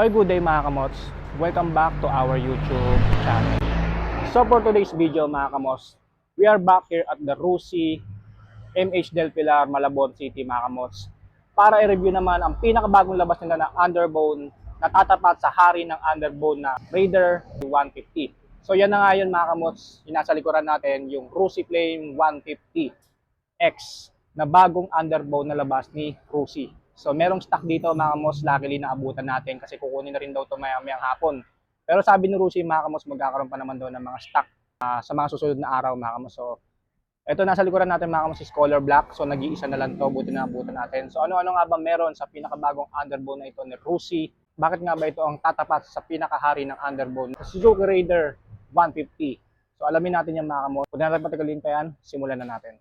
Oy, good day mga kamots. Welcome back to our YouTube channel. So for today's video mga kamots, we are back here at the Rusi MH Del Pilar, Malabon City mga kamots para i-review naman ang pinakabagong labas nila na underbone na tatapat sa hari ng underbone na Raider 150. So yan na nga yun mga kamots, yung nasa likuran natin yung Rusi Flame 150X na bagong underbone na labas ni Rusi. So merong stock dito mga kamos, luckily na abutan natin kasi kukunin na rin daw ito maya-mayang hapon. Pero sabi ni Rusi mga kamos, magkakaroon pa naman daw ng mga stock ah, sa mga susunod na araw mga kamos. So ito nasa likuran natin mga kamos is color black. So nag-iisa na lang to, buti na abutan natin. So ano-ano nga ba meron sa pinakabagong underbone na ito ni Rusi? Bakit nga ba ito ang tatapat sa pinakahari ng underbone? Suzuki Raider 150. So alamin natin yan mga kamos. Kung natin patagalin pa yan, simulan na natin.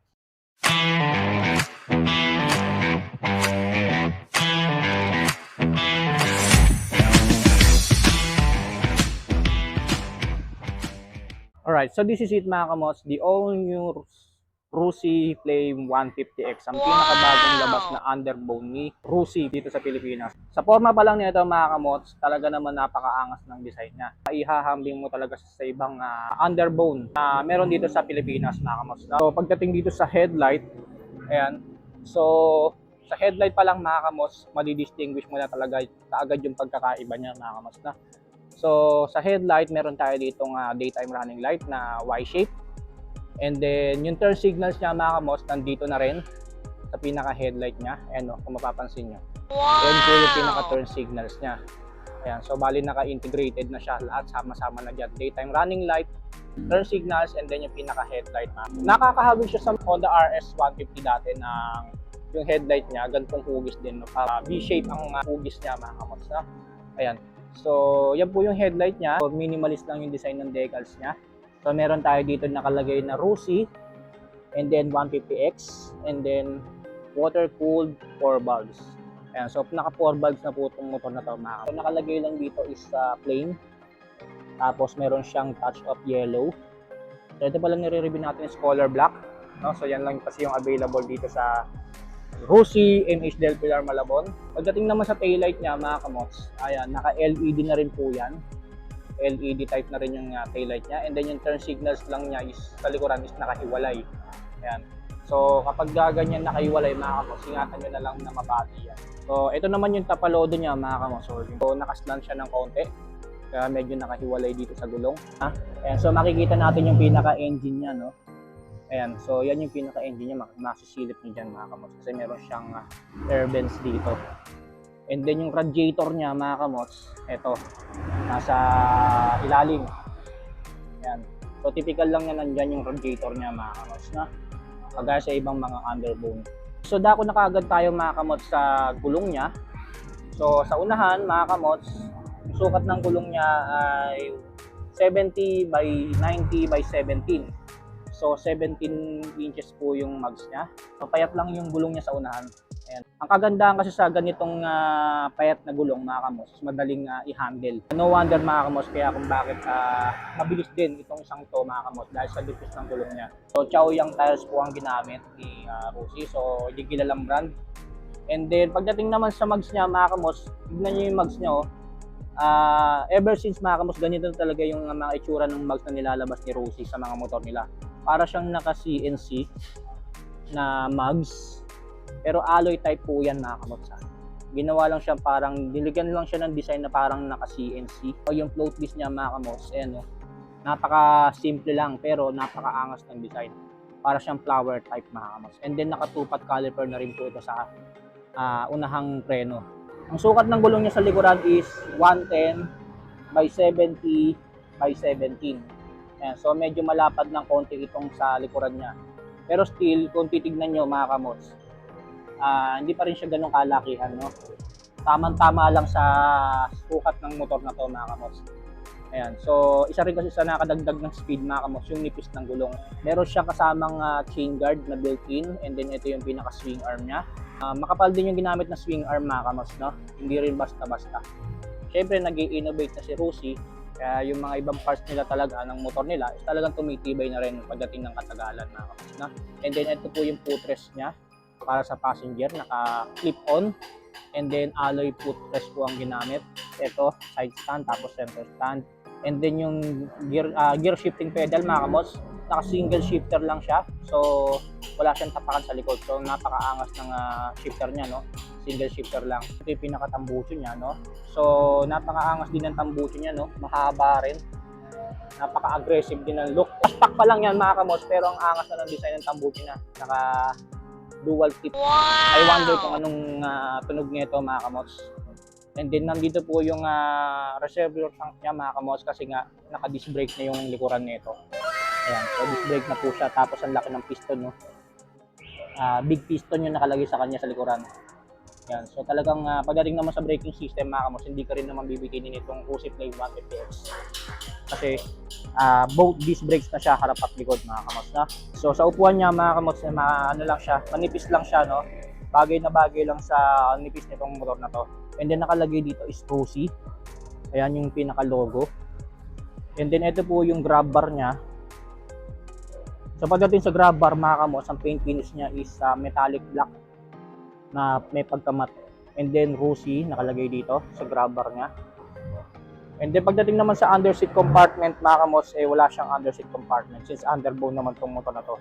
Alright, so this is it mga kamots, the all new Rusi Flame 150X, ang pinakabagong labas na underbone ni Rusi dito sa Pilipinas. Sa forma pa lang nito mga kamots, talaga naman napakaangas ng design niya. Ihahambing mo talaga sa ibang ah, underbone na meron dito sa Pilipinas mga kamots. So pagdating dito sa headlight, ayan, so sa headlight pa lang mga kamots, madidistinguish mo na talaga kaagad yung pagkakaiba niya mga kamots na. So, sa headlight, meron tayo ditong ah, daytime running light na Y-shape. And then, yung turn signals niya mga kamos, nandito na rin sa pinaka-headlight niya. Ayan o, kung mapapansin nyo. Ayan po yung pinaka-turn signals niya. Ayan, so bali naka-integrated na siya lahat, sama-sama na dyan. Daytime running light, turn signals, and then yung pinaka-headlight na. Nakakahabol siya sa Honda RS 150 dati ng yung headlight niya, ganitong hugis din. No? Para V-shape ang ah, hugis niya mga kamos. No? Ayan. So, yan po yung headlight niya. So, minimalist lang yung design ng decals niya. So, meron tayo dito nakalagay na Rusi and then 150X and then water-cooled 4 valves. Ayan, so naka 4 valves na po itong motor na to. mga So, nakalagay lang dito is uh, plain. Tapos meron siyang touch of yellow. So, ito pala nire-review natin is color black. No? So, yan lang kasi yung available dito sa Rusi MH Del Pilar Malabon. Pagdating naman sa taillight niya, mga kamots, ayan, naka-LED na rin po yan. LED type na rin yung uh, taillight niya. And then yung turn signals lang niya is sa likuran is nakahiwalay. Ayan. So kapag gaganyan nakahiwalay mga kamots, ingatan nyo na lang na mabati yan. So ito naman yung tapalodo niya mga kamots. So nakaslant siya ng konti. Kaya medyo nakahiwalay dito sa gulong. Ha? Ayan, so makikita natin yung pinaka-engine niya, no? Ayan, so yan yung pinaka-engine niya, masisilip niyo dyan mga kamots kasi meron siyang uh, vents dito. And then yung radiator niya mga kamots, eto, nasa ilalim. Ayan. So typical lang yan nandyan yung radiator niya mga kamots na kagaya sa ibang mga underbone. So dako na kaagad tayo mga kamots sa gulong niya. So sa unahan mga kamots, sukat ng gulong niya ay 70 by 90 by 17. So 17 inches po yung mags niya. So payat lang yung gulong niya sa unahan. Ayan. Ang kagandahan kasi sa ganitong ah, payat na gulong mga kamos, madaling ah, i-handle. No wonder mga kamos kaya kung bakit ah, mabilis din itong isang to mga kamos dahil sa lipis ng gulong niya. So Chowyang tires po ang ginamit ni uh, Rusi. So hindi kilalang brand. And then pagdating naman sa mags niya mga kamos, tignan niyo yung mags niya oh. Ah, ever since mga kamos, ganito talaga yung mga itsura ng mags na nilalabas ni Rusi sa mga motor nila. Para siyang naka CNC na mags. Pero alloy type po yan mga kamotsa. Ginawa lang siya parang, niligyan lang siya ng design na parang naka CNC. O yung float disc niya mga kamots, ayan o. Napaka simple lang pero napaka-angas ng design. Para siyang flower type mga kamots. And then naka two-pot caliper na rin po ito sa ah, unahang preno. Ang sukat ng gulong niya sa likuran is 110 by 70 by 17. Ayan, so medyo malapad ng konti itong sa likuran niya. Pero still, kung titignan nyo mga kamots, ah, hindi pa rin siya ganun kalakihan, no? Tamang-tama lang sa sukat ng motor na to mga kamots. Ayan, so isa rin kasi sa nakadagdag ng speed mga kamots, yung nipis ng gulong. Meron siya kasamang ah, chain guard na built-in and then ito yung pinaka-swing arm niya. Ah, makapal din yung ginamit na swing arm mga kamots, no? Hindi rin basta-basta. Siyempre, nag innovate na si Rusi kaya yung mga ibang parts nila talaga ng motor nila is talagang tumitibay na rin pagdating ng katagalan mga kamots, no? And then ito po yung footrest niya para sa passenger, naka clip on. And then alloy footrest po ang ginamit. Ito, side stand, tapos center stand. And then yung gear, ah, gear shifting pedal mga kamos, naka single shifter lang siya. So wala siyang tapakan sa likod. So napakaangas ng ah, shifter niya, no? Single shifter lang. Ito yung pinakatambuso niya, no? So napakaangas din ng tambuso niya, no? Mahaba rin. Napaka-aggressive din ng look. Stock pa lang yan mga kamos, pero ang angas na ng design ng tambuso niya. Naka dual tip. I wonder kung anong ah, tunog nito mga kamos. And then nandito po yung ah, reservoir tank niya mga kamos kasi nga naka-disc brake na yung likuran nito. Ayan, so disc brake na po siya tapos ang laki ng piston no. Ah, big piston yung nakalagay sa kanya sa likuran. Yan. So talagang ah, pagdating naman sa braking system mga kamos, hindi ka rin naman bibigyan nitong Cruise Play 150X. Kasi ah, both disc brakes na siya harap at likod mga kamos na. So sa upuan niya mga kamos, eh, ano lang siya, manipis lang siya no. Bagay na bagay lang sa nipis nitong motor na to. And then nakalagay dito is Cruise. Ayan yung pinaka logo. And then ito po yung grab bar niya. So pagdating sa grab bar mga kamos, ang paint finish niya is ah, metallic black na may pagkamat. And then Rusi nakalagay dito sa grab bar niya. And then pagdating naman sa underseat compartment mga kamos, eh wala siyang underseat compartment since underbone naman tong motor na to.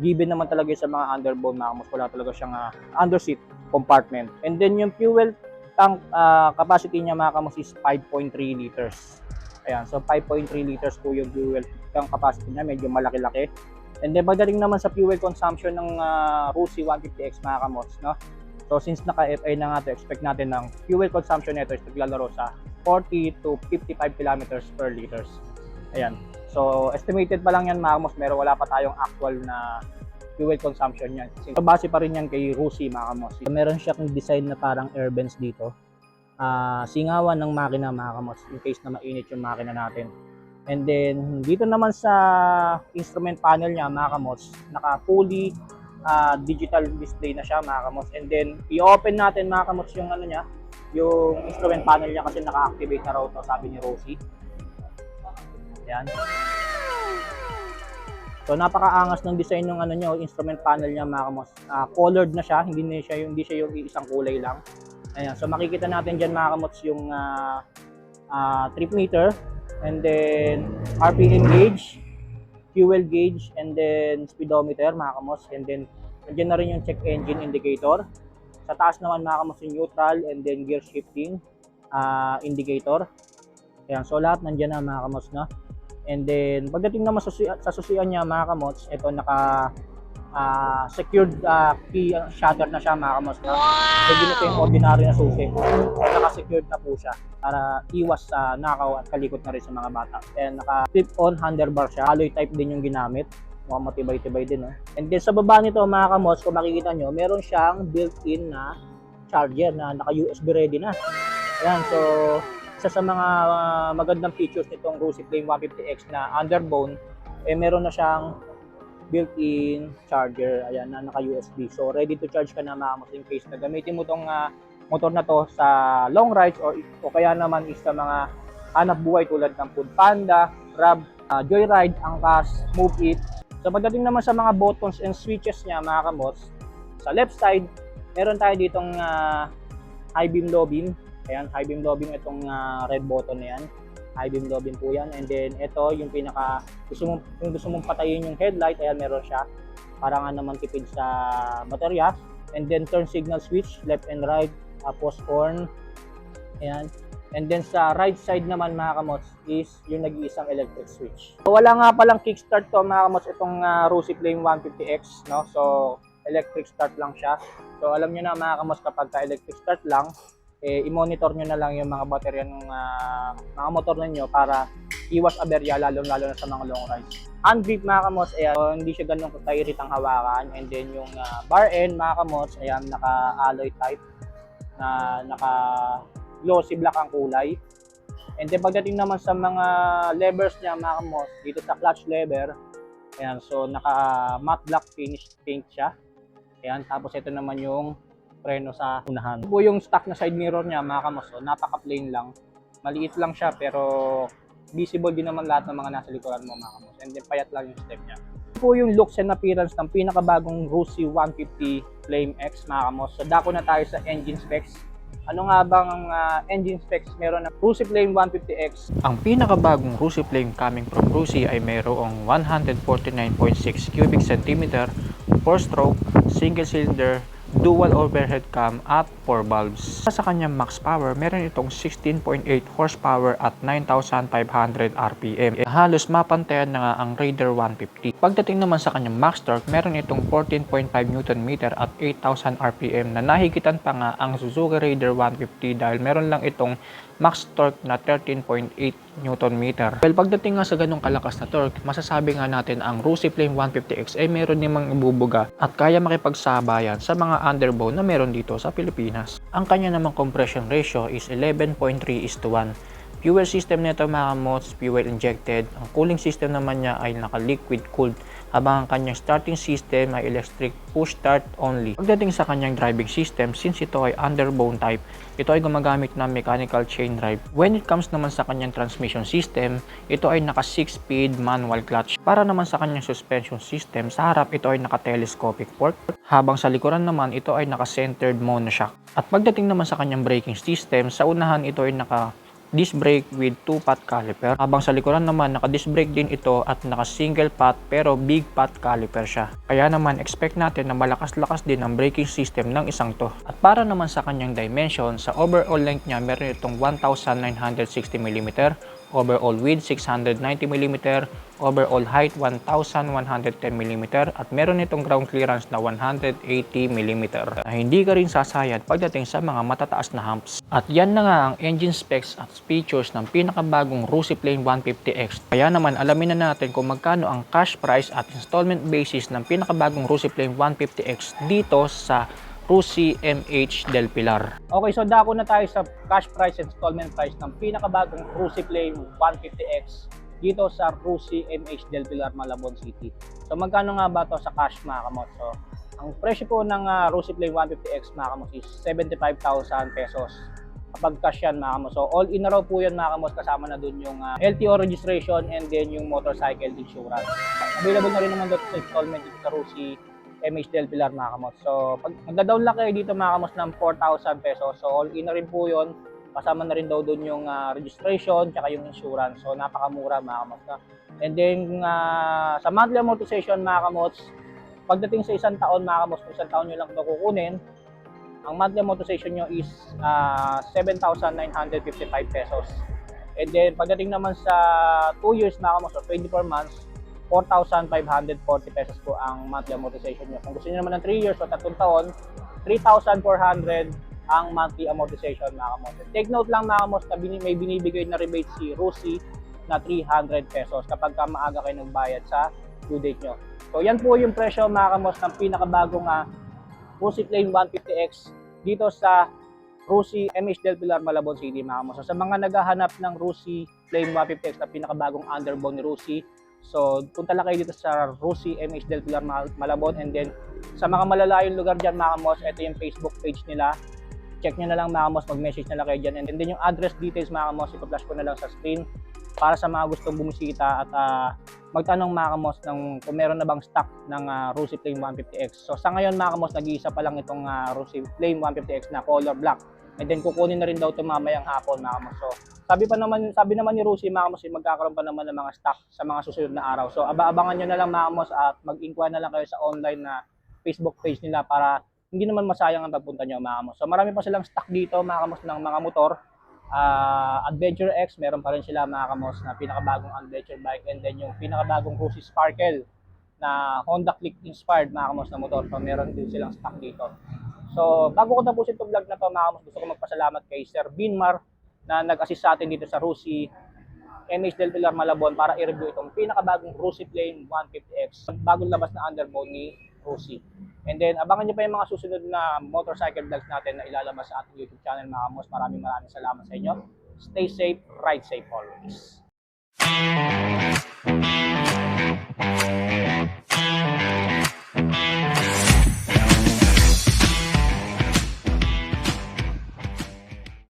Given naman talaga sa mga underbone mga kamos, wala talaga siyang ah, underseat compartment. And then yung fuel tank ah, capacity niya mga kamos is 5.3 liters. Ayan, so 5.3 liters po yung fuel tank capacity niya, medyo malaki-laki. And then pagdating naman sa fuel consumption ng uh, Rusi 150X mga kamos, no? So since naka-FI na nga to, expect natin ng fuel consumption nito is naglalaro sa 40 to 55 kilometers per liters. Ayan. So estimated pa lang yan mga kamos, pero wala pa tayong actual na fuel consumption yan. So base pa rin yan kay Rusi mga kamos. So, meron siyang design na parang air vents dito. Ah, singawan ng makina mga kamos in case na mainit yung makina natin. And then dito naman sa instrument panel niya mga kamos, naka fully ah, digital display na siya mga kamos. And then i-open natin mga kamos yung ano niya, yung instrument panel niya kasi naka-activate na raw to sabi ni Rosie. Ayan. So napakaangas ng design ng ano niya, instrument panel niya mga kamos. Ah, colored na siya, hindi na siya yung hindi siya yung isang kulay lang. Ayan, so makikita natin diyan mga kamos yung ah, ah, trip meter and then RPM gauge, fuel gauge, and then speedometer mga kamos. And then nandiyan na rin yung check engine indicator. Sa taas naman mga kamos yung neutral and then gear shifting ah, indicator. Ayan, so lahat nandiyan na mga kamos na. And then pagdating naman sa, sa susian niya mga kamos, ito naka ah, secured ah, key ah, shutter na siya mga kamos na. Hindi na ito yung ordinary na susi. Naka-secured na po siya para iwas sa nakaw at kalikot na rin sa mga bata. And naka clip-on handlebar siya. Alloy type din yung ginamit. Mukhang matibay-tibay din. Oh. And then sa baba nito mga kamos, kung makikita nyo, meron siyang built-in na charger na naka-USB ready na. Ayan, so isa sa mga ah, magandang features nitong Rusi Flame 150X na underbone, eh meron na siyang built-in charger, ayan, na naka-USB. So ready to charge ka na in case na gamitin mo tong ah, motor na to sa long rides or, o kaya naman is mga hanap buhay tulad ng Food Panda, Grab, ah, Joyride, Angkas, Move It. So pagdating naman sa mga buttons and switches niya mga kamos, sa left side, meron tayo ditong ah, high beam low beam. Ayan, high beam low beam itong ah, red button na yan. High beam low po yan. And then ito yung pinaka gusto mong kung gusto mong patayin yung headlight, ayan meron siya. Para nga naman tipid sa baterya. And then turn signal switch, left and right, tapos horn. Ayan. And then sa right side naman mga kamots is yung nag-iisang electric switch. So, wala nga palang kickstart to mga kamots itong uh, Rusi Flame 150X. No? So electric start lang siya. So alam nyo na mga kamots kapag ka electric start lang, eh, i-monitor nyo na lang yung mga baterya ng ah, mga motor ninyo para iwas aberya lalo lalo na sa mga long rides. Hand grip mga kamos, ayan, so, hindi siya ganun katairit ang hawakan and then yung ah, bar end mga kamos, ayan, naka-alloy type na naka glossy black ang kulay. And then pagdating naman sa mga levers niya mga kamos, dito sa clutch lever, ayan, so naka matte black finish paint siya. Ayan, tapos ito naman yung preno sa unahan. Po yung stock na side mirror niya mga kamos, so napaka-plain lang. Maliit lang siya pero visible din naman lahat ng mga nasa likuran mo mga kamos. And then payat lang yung step niya. Po yung looks and appearance ng pinakabagong Rusi 150 Flame X mga kamos. So dako na tayo sa engine specs. Ano nga bang ah, engine specs meron ng Rusi Flame 150X? Ang pinakabagong Rusi Flame coming from Rusi ay mayroong 149.6 cubic centimeter, 4-stroke, single cylinder, dual overhead cam at 4 valves. Sa kanyang max power, meron itong 16.8 horsepower at 9,500 RPM. Eh, halos mapantayan na nga ang Raider 150. Pagdating naman sa kanyang max torque, meron itong 14.5 Nm at 8,000 RPM na nahigitan pa nga ang Suzuki Raider 150 dahil meron lang itong max torque na 13.8 Nm. Well, pagdating nga sa ganong kalakas na torque, masasabi nga natin ang Rusi Flame 150X ay meron namang ibubuga at kaya makipagsabayan sa mga underbow na meron dito sa Pilipinas. Ang kanya namang compression ratio is 11.3 is to 1. Fuel system nito mga mods, fuel injected. Ang cooling system naman niya ay naka-liquid cooled habang ang kanyang starting system ay electric push start only. Pagdating sa kanyang driving system, since ito ay underbone type, ito ay gumagamit ng mechanical chain drive. When it comes naman sa kanyang transmission system, ito ay naka 6-speed manual clutch. Para naman sa kanyang suspension system, sa harap ito ay naka-telescopic fork, habang sa likuran naman ito ay naka-centered monoshock. At pagdating naman sa kanyang braking system, sa unahan ito ay naka disc brake with 2 pot caliper. Habang sa likuran naman, naka-disc brake din ito at naka-single pot pero big pot caliper siya. Kaya naman, expect natin na malakas-lakas din ang braking system ng isang to. At para naman sa kanyang dimension, sa overall length niya, meron itong 1,960mm, overall width 690mm, overall height 1,110mm at meron itong ground clearance na 180mm na hindi ka rin sasayad pagdating sa mga matataas na humps. At yan na nga ang engine specs at features ng pinakabagong Rusi Plane 150X. Kaya naman alamin na natin kung magkano ang cash price at installment basis ng pinakabagong Rusi Plane 150X dito sa Rusi MH Del Pilar. Okay, so dako na tayo sa cash price installment price ng pinakabagong Rusi Flame 150X dito sa Rusi MH Del Pilar, Malabon City. So magkano nga ba to sa cash mga kamot? So ang presyo po ng uh, Rusi Flame 150X mga kamot is 75,000 pesos kapag cash yan mga kamos. So all in na raw po yan mga kamos kasama na dun yung uh, LTO registration and then yung motorcycle insurance. Available na rin naman doon sa installment dito sa Rusi MH Del Pilar mga kamos. So pag magda-down lang kayo dito mga kamos ng 4,000 pesos. So all in na rin po yun. Kasama na rin daw doon yung uh, registration tsaka yung insurance. So napakamura mga kamos. And then uh, sa monthly amortization mga kamos, pagdating sa isang taon mga kamos, isang taon nyo lang ito kukunin, ang monthly amortization nyo is uh, 7,955 pesos. And then pagdating naman sa 2 years mga kamos, so 24 months, 4,540 pesos po ang monthly amortization nyo. Kung gusto nyo naman ng 3 years o 3 taon, 3,400 ang monthly amortization mga kamos. Take note lang mga kamos na may binibigay na rebate si Rusi na 300 pesos kapag ka maaga kayo nagbayad sa due date nyo. So yan po yung presyo mga kamos ng pinakabagong uh, Rusi Flame 150X dito sa Rusi MH Del Pilar, Malabon City mga kamos. So, sa mga naghahanap ng Rusi Flame 150X na pinakabagong underbone ni Rusi, So, punta lang kayo dito sa Rusi MH Del Pilar Malabon and then sa mga malalayong lugar dyan mga kamos, ito yung Facebook page nila. Check nyo na lang mga kamos, mag-message na lang kayo dyan. And then yung address details mga kamos, ipa-flash ko na lang sa screen para sa mga gustong bumisita at uh, magtanong mga kamos ng kung meron na bang stock ng uh, Rusi Flame 150X. So sa ngayon mga kamos, nag-iisa pa lang itong uh, Rusi Flame 150X na color black. And then kukunin na rin daw ito mamayang hapon mga kamos. So sabi pa naman sabi naman ni Rusi mga kamos, magkakaroon pa naman ng mga stock sa mga susunod na araw. So aba-abangan niyo na lang mga kamos at mag-inquire na lang kayo sa online na Facebook page nila para hindi naman masayang ang pagpunta niyo mga kamos. So marami pa silang stock dito mga kamos ng mga motor. Uh, Adventure X, meron pa rin sila mga kamos na pinakabagong adventure bike and then yung pinakabagong Rusi Sparkle na Honda Click inspired mga kamos na motor. So meron din silang stock dito. So, bago ko tapusin itong vlog na to, mga kamus, gusto ko magpasalamat kay Sir Binmar na nag-assist sa atin dito sa Rusi NH Del Pilar Malabon para i-review itong pinakabagong Rusi Plane 150X, bagong labas na underbone ni Rusi. And then, abangan nyo pa yung mga susunod na motorcycle vlogs natin na ilalabas sa ating YouTube channel mga kamos. Maraming maraming salamat sa inyo. Stay safe, ride safe always. Thank you.